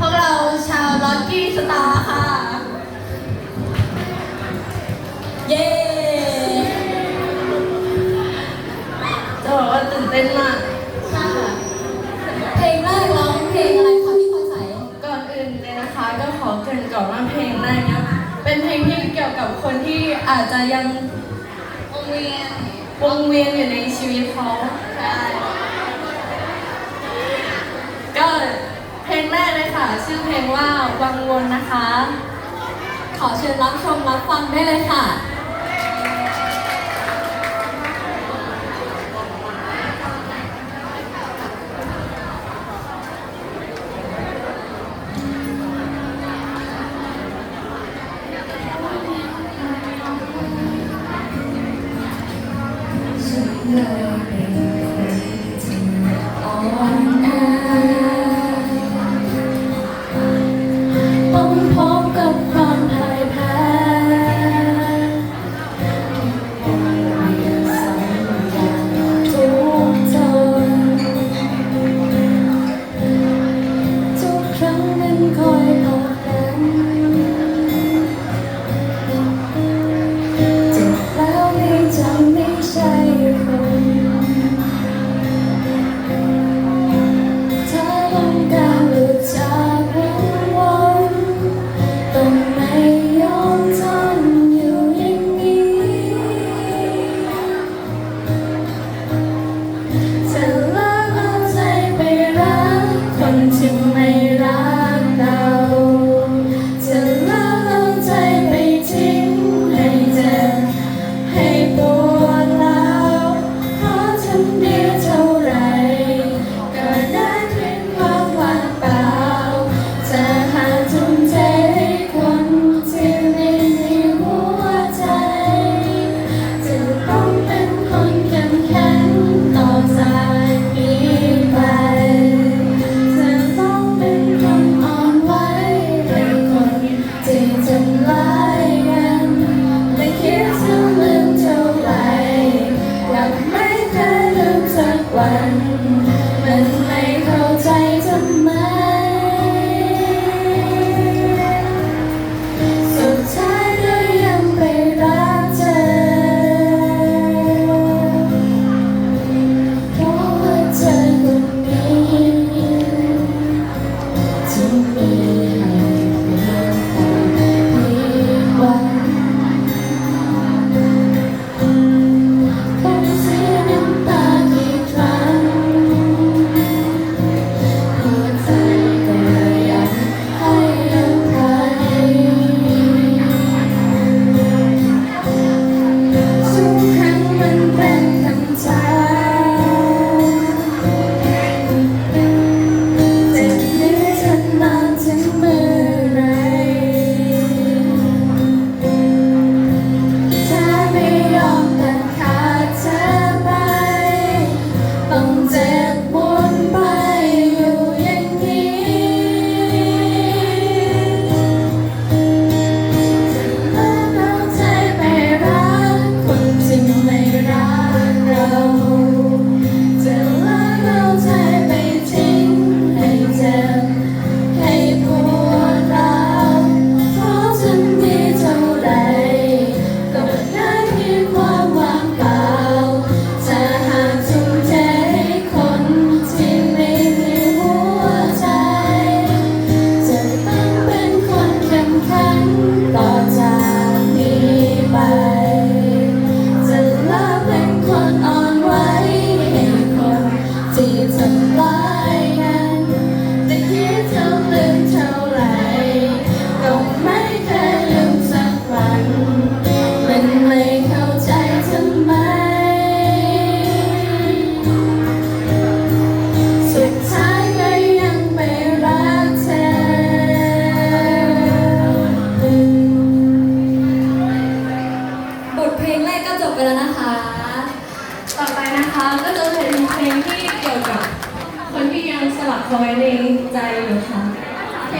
พวกเราชาวล็อกกี้สตาร์ค่ะ เย้จะบอกว่าตื่นเต้นมากเพลงแรกร้องเพลงอะไรคะพี่พลอยใสก่อนอื่นเลยนะคะก็ขอเกริ่นก่อนว่าเพลงแรกเนี่ยเป็นเพลงที่เกี่ยวกับคนที่อาจจะยังวงเวียนวงเวียนอยู่ในชีวิตเขาใช่ กังวลนะคะ ขอเชิญรับชมรับฟังได้เลยค่ะเลย ต่อไปนะคะก็จะเป็นเพลงที่เกี่ยวกับ คนที่ยังสลักเอยในใจอยู่ค่ะ